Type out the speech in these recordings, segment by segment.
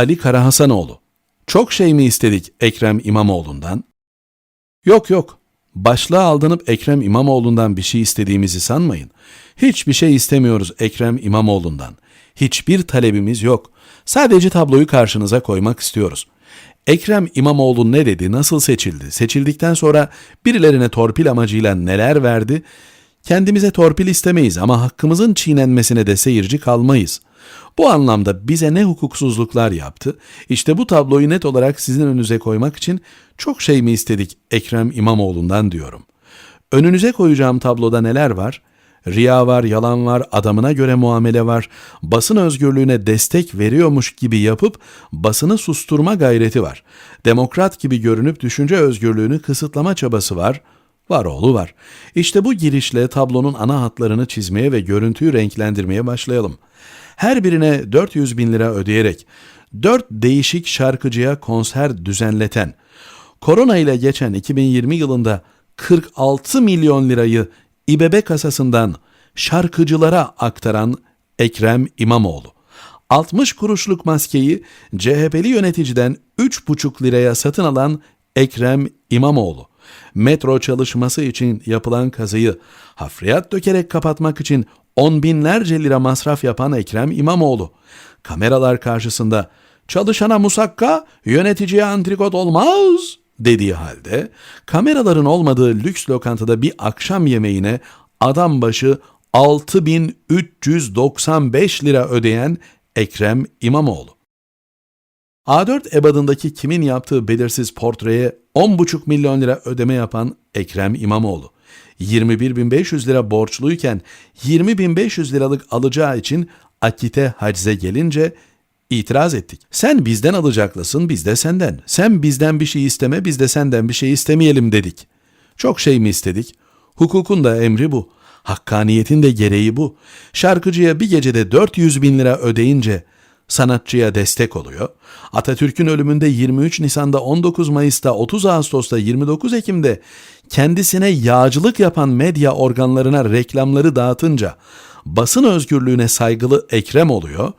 Ali Karahasanoğlu. Çok şey mi istedik Ekrem İmamoğlu'ndan? Yok yok. Başlığa aldanıp Ekrem İmamoğlu'ndan bir şey istediğimizi sanmayın. Hiçbir şey istemiyoruz Ekrem İmamoğlu'ndan. Hiçbir talebimiz yok. Sadece tabloyu karşınıza koymak istiyoruz. Ekrem İmamoğlu ne dedi, nasıl seçildi, seçildikten sonra birilerine torpil amacıyla neler verdi? Kendimize torpil istemeyiz ama hakkımızın çiğnenmesine de seyirci kalmayız. Bu anlamda bize ne hukuksuzluklar yaptı? İşte bu tabloyu net olarak sizin önünüze koymak için çok şey mi istedik Ekrem İmamoğlu'ndan diyorum. Önünüze koyacağım tabloda neler var? Riya var, yalan var, adamına göre muamele var. Basın özgürlüğüne destek veriyormuş gibi yapıp basını susturma gayreti var. Demokrat gibi görünüp düşünce özgürlüğünü kısıtlama çabası var. Var oğlu var. İşte bu girişle tablonun ana hatlarını çizmeye ve görüntüyü renklendirmeye başlayalım. Her birine 400 bin lira ödeyerek dört değişik şarkıcıya konser düzenleten, korona ile geçen 2020 yılında 46 milyon lirayı İBB kasasından şarkıcılara aktaran Ekrem İmamoğlu. 60 kuruşluk maskeyi CHP'li yöneticiden 3,5 liraya satın alan Ekrem İmamoğlu. Metro çalışması için yapılan kazıyı hafriyat dökerek kapatmak için on binlerce lira masraf yapan Ekrem İmamoğlu. Kameralar karşısında çalışana musakka, yöneticiye antrikot olmaz dediği halde kameraların olmadığı lüks lokantada bir akşam yemeğine adam başı 6395 lira ödeyen Ekrem İmamoğlu. A4 ebadındaki kimin yaptığı belirsiz portreye 10,5 milyon lira ödeme yapan Ekrem İmamoğlu. 21.500 lira borçluyken 20.500 liralık alacağı için akite hacize gelince itiraz ettik. Sen bizden alacaklısın, biz de senden. Sen bizden bir şey isteme, biz de senden bir şey istemeyelim dedik. Çok şey mi istedik? Hukukun da emri bu. Hakkaniyetin de gereği bu. Şarkıcıya bir gecede 400 bin lira ödeyince sanatçıya destek oluyor. Atatürk'ün ölümünde 23 Nisan'da 19 Mayıs'ta 30 Ağustos'ta 29 Ekim'de kendisine yağcılık yapan medya organlarına reklamları dağıtınca basın özgürlüğüne saygılı Ekrem oluyor.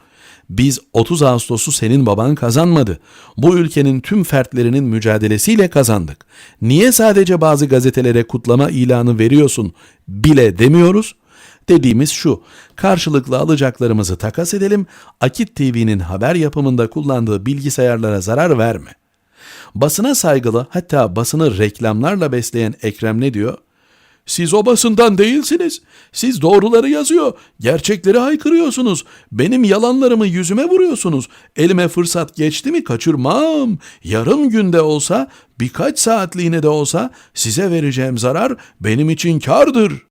Biz 30 Ağustos'u senin baban kazanmadı. Bu ülkenin tüm fertlerinin mücadelesiyle kazandık. Niye sadece bazı gazetelere kutlama ilanı veriyorsun bile demiyoruz? Dediğimiz şu, karşılıklı alacaklarımızı takas edelim, Akit TV'nin haber yapımında kullandığı bilgisayarlara zarar verme. Basına saygılı hatta basını reklamlarla besleyen Ekrem ne diyor? Siz o basından değilsiniz. Siz doğruları yazıyor, gerçekleri haykırıyorsunuz. Benim yalanlarımı yüzüme vuruyorsunuz. Elime fırsat geçti mi kaçırmam. Yarım günde olsa, birkaç saatliğine de olsa size vereceğim zarar benim için kardır.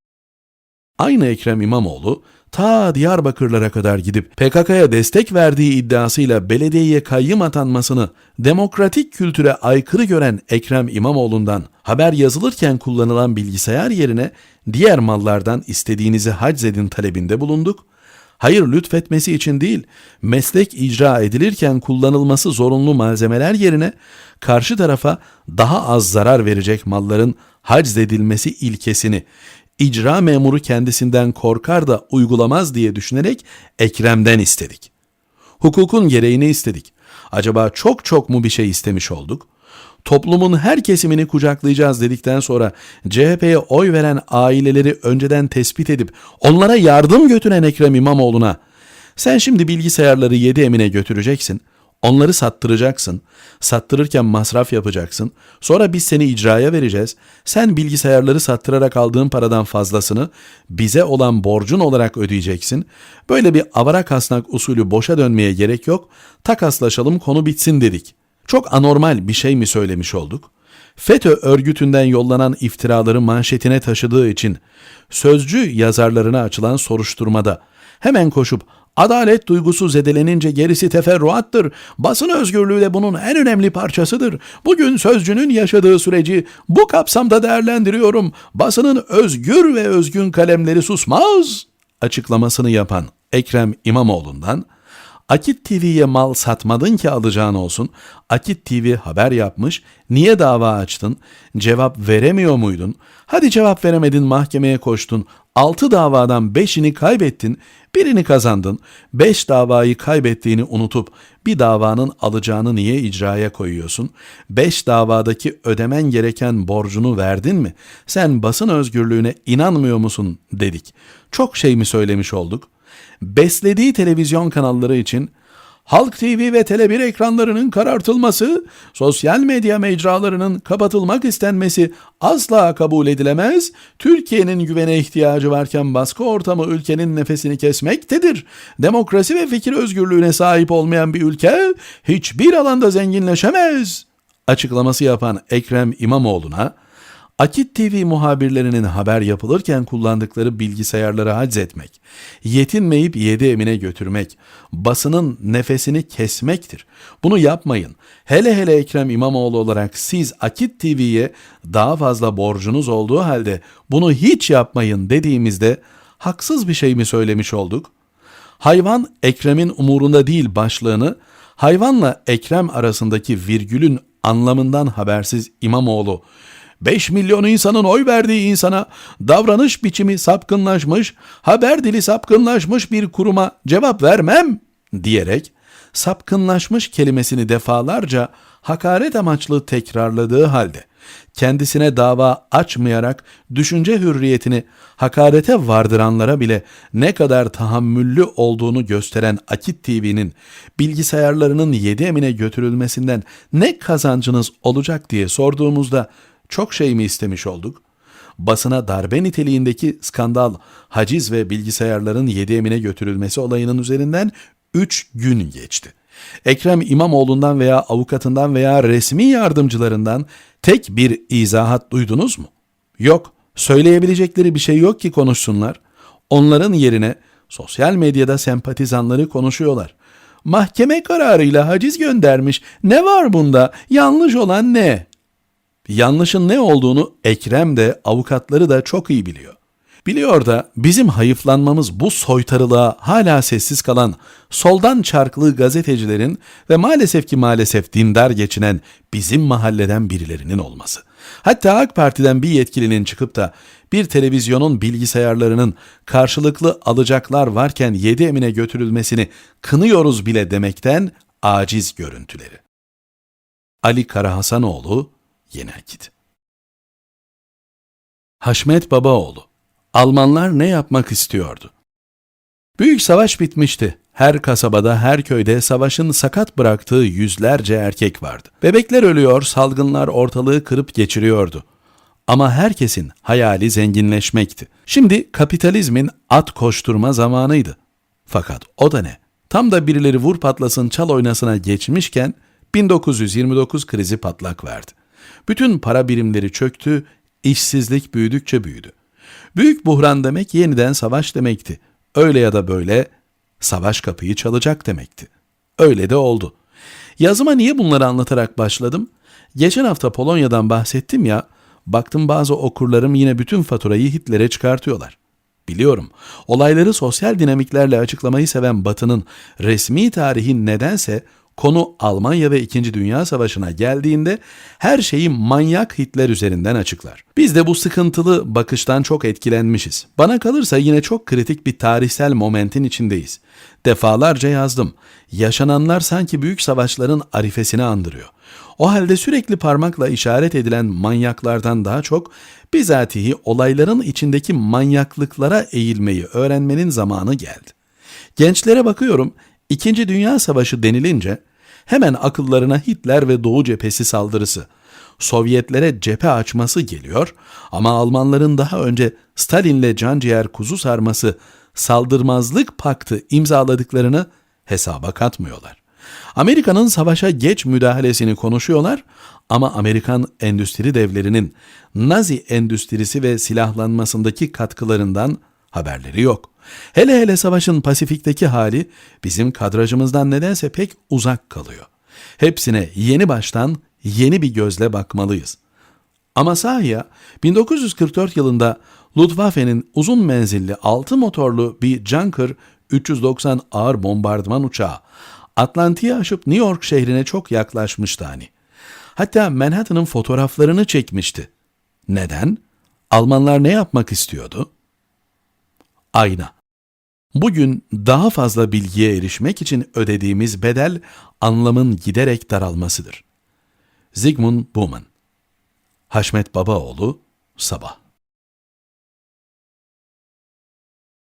Aynı Ekrem İmamoğlu ta Diyarbakırlara kadar gidip PKK'ya destek verdiği iddiasıyla belediyeye kayyım atanmasını demokratik kültüre aykırı gören Ekrem İmamoğlu'ndan haber yazılırken kullanılan bilgisayar yerine diğer mallardan istediğinizi haczedin talebinde bulunduk. Hayır lütfetmesi için değil, meslek icra edilirken kullanılması zorunlu malzemeler yerine karşı tarafa daha az zarar verecek malların haczedilmesi ilkesini icra memuru kendisinden korkar da uygulamaz diye düşünerek Ekrem'den istedik. Hukukun gereğini istedik. Acaba çok çok mu bir şey istemiş olduk? Toplumun her kesimini kucaklayacağız dedikten sonra CHP'ye oy veren aileleri önceden tespit edip onlara yardım götüren Ekrem İmamoğlu'na sen şimdi bilgisayarları yedi emine götüreceksin. Onları sattıracaksın. Sattırırken masraf yapacaksın. Sonra biz seni icraya vereceğiz. Sen bilgisayarları sattırarak aldığın paradan fazlasını bize olan borcun olarak ödeyeceksin. Böyle bir avara kasnak usulü boşa dönmeye gerek yok. Takaslaşalım konu bitsin dedik. Çok anormal bir şey mi söylemiş olduk? FETÖ örgütünden yollanan iftiraları manşetine taşıdığı için sözcü yazarlarına açılan soruşturmada hemen koşup Adalet duygusu zedelenince gerisi teferruattır. Basın özgürlüğü de bunun en önemli parçasıdır. Bugün sözcünün yaşadığı süreci bu kapsamda değerlendiriyorum. Basının özgür ve özgün kalemleri susmaz açıklamasını yapan Ekrem İmamoğlu'ndan Akit TV'ye mal satmadın ki alacağın olsun. Akit TV haber yapmış. Niye dava açtın? Cevap veremiyor muydun? Hadi cevap veremedin mahkemeye koştun. 6 davadan 5'ini kaybettin, birini kazandın. 5 davayı kaybettiğini unutup bir davanın alacağını niye icraya koyuyorsun? 5 davadaki ödemen gereken borcunu verdin mi? Sen basın özgürlüğüne inanmıyor musun dedik. Çok şey mi söylemiş olduk? Beslediği televizyon kanalları için Halk TV ve Tele1 ekranlarının karartılması, sosyal medya mecralarının kapatılmak istenmesi asla kabul edilemez. Türkiye'nin güvene ihtiyacı varken baskı ortamı ülkenin nefesini kesmektedir. Demokrasi ve fikir özgürlüğüne sahip olmayan bir ülke hiçbir alanda zenginleşemez. Açıklaması yapan Ekrem İmamoğlu'na Akit TV muhabirlerinin haber yapılırken kullandıkları bilgisayarları haczetmek, yetinmeyip yedi emine götürmek, basının nefesini kesmektir. Bunu yapmayın. Hele hele Ekrem İmamoğlu olarak siz Akit TV'ye daha fazla borcunuz olduğu halde bunu hiç yapmayın dediğimizde haksız bir şey mi söylemiş olduk? Hayvan Ekrem'in umurunda değil başlığını hayvanla Ekrem arasındaki virgülün anlamından habersiz İmamoğlu 5 milyon insanın oy verdiği insana davranış biçimi sapkınlaşmış, haber dili sapkınlaşmış bir kuruma cevap vermem diyerek sapkınlaşmış kelimesini defalarca hakaret amaçlı tekrarladığı halde kendisine dava açmayarak düşünce hürriyetini hakarete vardıranlara bile ne kadar tahammüllü olduğunu gösteren Akit TV'nin bilgisayarlarının yedi emine götürülmesinden ne kazancınız olacak diye sorduğumuzda çok şey mi istemiş olduk? Basına darbe niteliğindeki skandal, haciz ve bilgisayarların yedi emine götürülmesi olayının üzerinden 3 gün geçti. Ekrem İmamoğlu'ndan veya avukatından veya resmi yardımcılarından tek bir izahat duydunuz mu? Yok. Söyleyebilecekleri bir şey yok ki konuşsunlar. Onların yerine sosyal medyada sempatizanları konuşuyorlar. Mahkeme kararıyla haciz göndermiş. Ne var bunda? Yanlış olan ne? Yanlışın ne olduğunu Ekrem de avukatları da çok iyi biliyor. Biliyor da bizim hayıflanmamız bu soytarılığa hala sessiz kalan soldan çarklı gazetecilerin ve maalesef ki maalesef dindar geçinen bizim mahalleden birilerinin olması. Hatta AK Parti'den bir yetkilinin çıkıp da bir televizyonun bilgisayarlarının karşılıklı alacaklar varken yedi emine götürülmesini kınıyoruz bile demekten aciz görüntüleri. Ali Karahasanoğlu Yeni Akit Haşmet Babaoğlu Almanlar ne yapmak istiyordu? Büyük savaş bitmişti. Her kasabada, her köyde savaşın sakat bıraktığı yüzlerce erkek vardı. Bebekler ölüyor, salgınlar ortalığı kırıp geçiriyordu. Ama herkesin hayali zenginleşmekti. Şimdi kapitalizmin at koşturma zamanıydı. Fakat o da ne? Tam da birileri vur patlasın çal oynasına geçmişken 1929 krizi patlak verdi. Bütün para birimleri çöktü, işsizlik büyüdükçe büyüdü. Büyük buhran demek yeniden savaş demekti. Öyle ya da böyle savaş kapıyı çalacak demekti. Öyle de oldu. Yazıma niye bunları anlatarak başladım? Geçen hafta Polonya'dan bahsettim ya, baktım bazı okurlarım yine bütün faturayı Hitler'e çıkartıyorlar. Biliyorum, olayları sosyal dinamiklerle açıklamayı seven Batı'nın resmi tarihin nedense Konu Almanya ve İkinci Dünya Savaşı'na geldiğinde her şeyi manyak Hitler üzerinden açıklar. Biz de bu sıkıntılı bakıştan çok etkilenmişiz. Bana kalırsa yine çok kritik bir tarihsel momentin içindeyiz. Defalarca yazdım. Yaşananlar sanki büyük savaşların arifesini andırıyor. O halde sürekli parmakla işaret edilen manyaklardan daha çok bizatihi olayların içindeki manyaklıklara eğilmeyi öğrenmenin zamanı geldi. Gençlere bakıyorum, İkinci Dünya Savaşı denilince hemen akıllarına Hitler ve Doğu cephesi saldırısı, Sovyetlere cephe açması geliyor ama Almanların daha önce Stalin'le canciğer kuzu sarması, saldırmazlık paktı imzaladıklarını hesaba katmıyorlar. Amerika'nın savaşa geç müdahalesini konuşuyorlar ama Amerikan endüstri devlerinin Nazi endüstrisi ve silahlanmasındaki katkılarından haberleri yok. Hele hele savaşın Pasifik'teki hali bizim kadrajımızdan nedense pek uzak kalıyor. Hepsine yeni baştan yeni bir gözle bakmalıyız. Ama sahiya 1944 yılında Luftwaffe'nin uzun menzilli 6 motorlu bir Junker 390 ağır bombardıman uçağı Atlantik'i aşıp New York şehrine çok yaklaşmıştı hani. Hatta Manhattan'ın fotoğraflarını çekmişti. Neden? Almanlar ne yapmak istiyordu? ayna. Bugün daha fazla bilgiye erişmek için ödediğimiz bedel anlamın giderek daralmasıdır. Zygmunt Bauman Haşmet Babaoğlu, Sabah